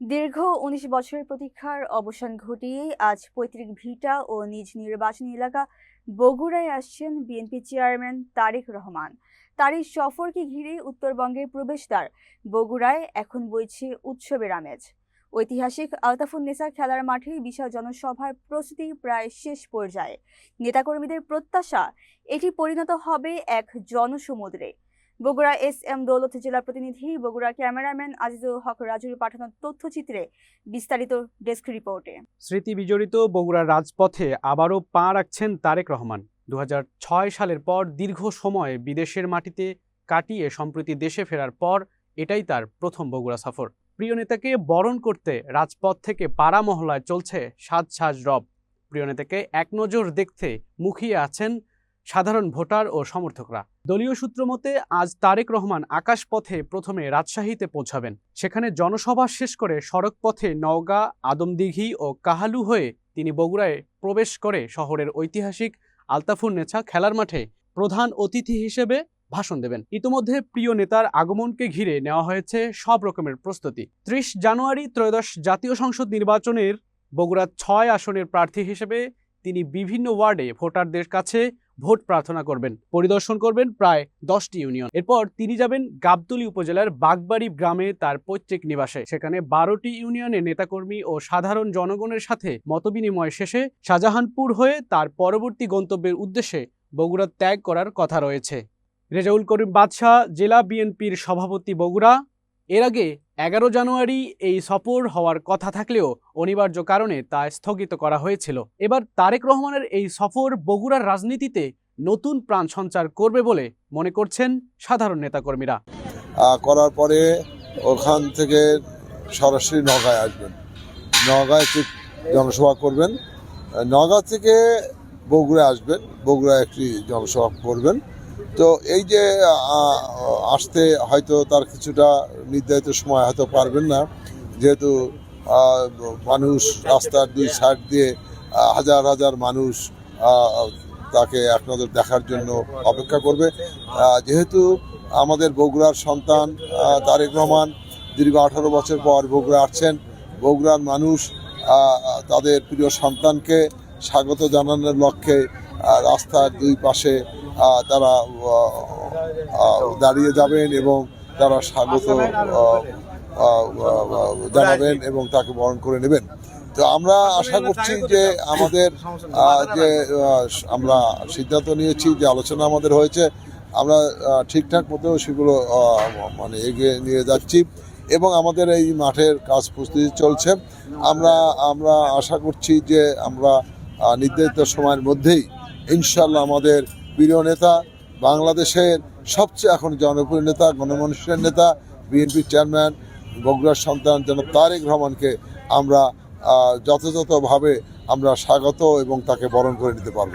দীর্ঘ উনিশ বছরের প্রতীক্ষার অবসান ঘটিয়ে আজ পৈতৃক ভিটা ও নিজ নির্বাচনী এলাকা বগুড়ায় আসছেন বিএনপি চেয়ারম্যান তারেক রহমান। তার এই সফরকে ঘিরে উত্তরবঙ্গের প্রবেশদ্বার বগুড়ায় এখন বইছে উৎসবের আমেজ। ঐতিহাসিক আলতাফুন নেসা খেলার মাঠে বিশাল জনসভার প্রস্তুতি প্রায় শেষ পর্যায়ে। নেতাকর্মীদের প্রত্যাশা, এটি পরিণত হবে এক জনসমুদ্রে। বগুড়া এস এম দৌলত জেলা প্রতিনিধি, বগুড়া ক্যামেরাম্যান আজিজুল হক রাজুর পাঠানো তথ্যচিত্রে বিস্তারিত ডেস্ক রিপোর্টে। স্মৃতি বিজড়িত বগুড়ার রাজপথে আবারও পা রাখছেন তারেক রহমান। দু হাজার ছয় সালের পর দীর্ঘ সময় বিদেশের মাটিতে কাটিয়ে সম্প্রতি দেশে ফেরার পর এটাই তার প্রথম বগুড়া সফর। প্রিয় নেতাকে বরণ করতে রাজপথ থেকে পাড়া মহলায় চলছে সাজ সাজ রব। প্রিয় নেতাকে এক নজর দেখতে মুখিয়ে আছেন সাধারণ ভোটার ও সমর্থকরা। দলীয় সূত্র মতে, আজ তারেক রহমান আকাশপথে প্রথমে রাজশাহীতে পৌঁছাবেন। সেখানে জনসভা শেষ করে সড়ক পথে নওগাঁ, আদমদিঘি ও কাহালু হয়ে তিনি বগুড়ায় প্রবেশ করে শহরের ঐতিহাসিক আলতাফুর নেছা খেলার মাঠে প্রধান অতিথি হিসেবে ভাষণ দেবেন। ইতোমধ্যে প্রিয় নেতার আগমনকে ঘিরে নেওয়া হয়েছে সব রকমের প্রস্তুতি। ত্রিশ জানুয়ারি ত্রয়োদশ জাতীয় সংসদ নির্বাচনের বগুড়া ছয় আসনের প্রার্থী হিসেবে তিনি বিভিন্ন ওয়ার্ডে ভোটারদের কাছে ভোট প্রার্থনা করবেন। পরিদর্শন করবেন প্রায় দশটি ইউনিয়ন। এরপর তিনি যাবেন গাবতলী উপজেলার বাগবাড়ি গ্রামে তার পৈতৃক নিবাসে। সেখানে বারোটি ইউনিয়নের নেতাকর্মী ও সাধারণ জনগণের সাথে মতবিনিময় শেষে শাহজাহানপুর হয়ে তার পরবর্তী গন্তব্যের উদ্দেশ্যে বগুড়া ত্যাগ করার কথা রয়েছে। রেজাউল করিম বাদশাহ, জেলা বিএনপির সভাপতি বগুড়া। এর আগে এগারো জানুয়ারি এই সফর হওয়ার কথা থাকলেও অনিবার্য কারণে তা স্থগিত করা হয়েছিল। এবার তারেক রহমানের এই সফর বগুড়ার রাজনীতিতে নতুন প্রাণ সঞ্চার করবে বলে মনে করছেন সাধারণ নেতাকর্মীরা। করার পরে ওখান থেকে সরাসরি নগায় আসবেন। নগায় ঠিক জনসভা করবেন। নগাঁ থেকে বগুড়া আসবেন। বগুড়া একটি জনসভা করবেন। তো এই যে আসতে হয়তো তার কিছুটা নির্ধারিত সময় হয়তো পারবেন না। যেহেতু মানুষ রাস্তার দুই সাইড দিয়ে হাজার হাজার মানুষ তাকে এক নজর দেখার জন্য অপেক্ষা করবে। যেহেতু আমাদের বগুড়ার সন্তান তারেক রহমান দীর্ঘ আঠারো বছর পর বগুড়া আসছেন। বগুড়ার মানুষ তাদের প্রিয় সন্তানকে স্বাগত জানানোর লক্ষ্যে রাস্তার দুই পাশে তারা দাঁড়িয়ে যাবেন এবং তারা স্বাগত জানাবেন এবং তাকে বরণ করে নেবেন। তো আমরা আশা করছি যে আমাদের যে আমরা সিদ্ধান্ত নিয়েছি যে আলোচনা আমাদের হয়েছে, আমরা ঠিকঠাক মতো সেগুলো মানে এগিয়ে নিয়ে যাচ্ছি এবং আমাদের এই মাঠের কাজ প্রস্তুতি চলছে। আমরা আমরা আশা করছি যে আমরা নির্ধারিত সময়ের মধ্যেই ইনশাল্লাহ আমাদের প্রিয় নেতা, বাংলাদেশের সবচেয়ে এখন জনপ্রিয় নেতা, গণমানুষের নেতা, বিএনপি চেয়ারম্যান, বগুড়ার সন্তান যেন তারেক রহমানকে আমরা যথাযথভাবে আমরা স্বাগত এবং তাকে বরণ করে নিতে পারব।